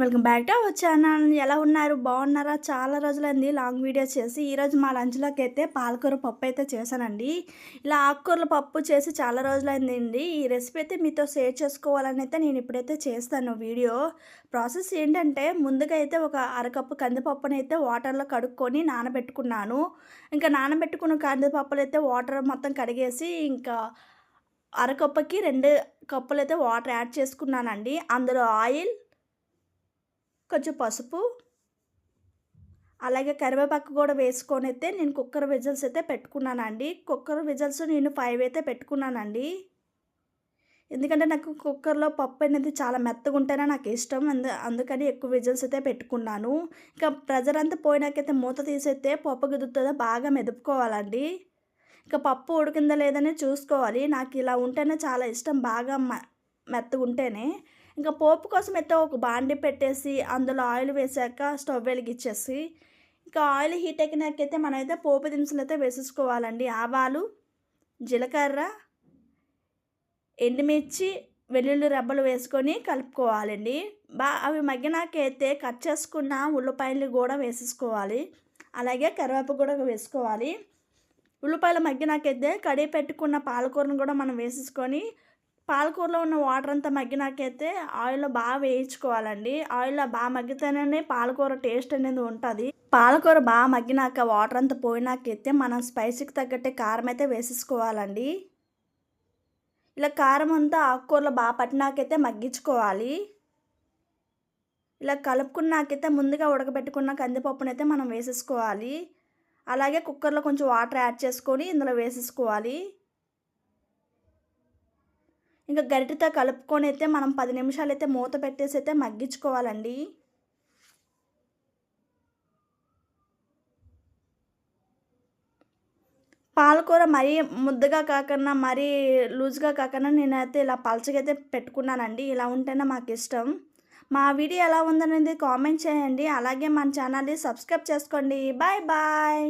Welcome back to our channel ఎలా ఉన్నారు? బాగున్నారా? చాలా రోజులైంది లాంగ్ వీడియో చేసి. ఈరోజు మా లంచ్లోకి అయితే పాలకూర పప్పు అయితే చేశానండి. ఇలా ఆకుకూరల పప్పు చేసి చాలా రోజులైందండి. ఈ రెసిపీ అయితే మీతో షేర్ చేసుకోవాలని అయితే నేను ఇప్పుడైతే చేస్తాను వీడియో ప్రాసెస్ ఏంటంటే ముందుగా అయితే ఒక అరకప్పు కందిపప్పుని అయితే వాటర్లో కడుక్కొని నానబెట్టుకున్నాను. ఇంకా నానబెట్టుకున్న కందిపప్పులు అయితే వాటర్ మొత్తం కడిగేసి ఇంకా అరకప్పుకి రెండు కప్పులు అయితే వాటర్ యాడ్ చేసుకున్నానండి. అందులో ఆయిల్ కొంచెం పసుపు అలాగే కరివేపాకు కూడా వేసుకొని అయితే నేను కుక్కర్ విజల్స్ అయితే పెట్టుకున్నానండి. కుక్కర్ విజల్స్ నేను ఫైవ్ అయితే పెట్టుకున్నానండి. ఎందుకంటే నాకు కుక్కర్లో పప్పు అనేది చాలా మెత్తగా ఉంటేనే నాకు ఇష్టం. అందు అందుకని ఎక్కువ విజిల్స్ అయితే పెట్టుకున్నాను. ఇంకా ప్రెజర్ అంతా పోయినాకైతే మూత తీసైతే పప్పు కుదురుతుందో బాగా మెదుపుకోవాలండి. ఇంకా పప్పు ఉడికిందా లేదని చూసుకోవాలి. నాకు ఇలా ఉంటేనే చాలా ఇష్టం బాగా మెత్తగా ఉంటేనే. ఇంకా పోపు కోసం అయితే ఒక బాండి పెట్టేసి అందులో ఆయిల్ వేసాక స్టవ్ వెలిగించేసి ఇంకా ఆయిల్ హీట్ ఎక్కినాకైతే మనమైతే పోపు దినుసులు అయితే వేసేసుకోవాలండి. ఆవాలు జీలకర్ర ఎండుమిర్చి వెల్లుల్లి రెబ్బలు వేసుకొని కలుపుకోవాలండి. బా అవి మగ్గినాకైతే కట్ చేసుకున్న ఉల్లిపాయలు కూడా వేసేసుకోవాలి. అలాగే కరివేపు కూడా వేసుకోవాలి. ఉల్లిపాయలు మగ్గినాకైతే కడిగి పెట్టుకున్న పాలకూరను కూడా మనం వేసేసుకొని పాలకూరలో ఉన్న వాటర్ అంతా మగ్గినాకైతే ఆయిల్లో బాగా వేయించుకోవాలండి. ఆయిల్లో బాగా మగ్గితేనే పాలకూర టేస్ట్ అనేది ఉంటుంది. పాలకూర బాగా మగ్గినాక వాటర్ అంతా పోయినాకైతే మనం స్పైసీకి తగ్గట్టే కారం అయితే వేసేసుకోవాలండి. ఇలా కారం అంతా ఆకుకూరలో బాగా పట్టినాకైతే మగ్గించుకోవాలి. ఇలా కలుపుకున్నాకైతే ముందుగా ఉడకబెట్టుకున్న కందిపప్పునైతే మనం వేసేసుకోవాలి. అలాగే కుక్కర్లో కొంచెం వాటర్ యాడ్ చేసుకొని ఇందులో వేసేసుకోవాలి. ఇంకా గరిటెతో కలుపుకొని అయితే మనం పది నిమిషాలు అయితే మూత పెట్టేసి అయితే మగ్గించుకోవాలండి. పాలకూర మరీ ముద్దగా కాకుండా మరీ లూజ్గా కాకుండా నేనైతే ఇలా పలచగైతే పెట్టుకున్నానండి. ఇలా ఉంటేనే మాకు ఇష్టం మా వీడియో ఎలా ఉందనేది కామెంట్ చేయండి. అలాగే మన ఛానల్ని సబ్స్క్రైబ్ చేసుకోండి. Bye bye.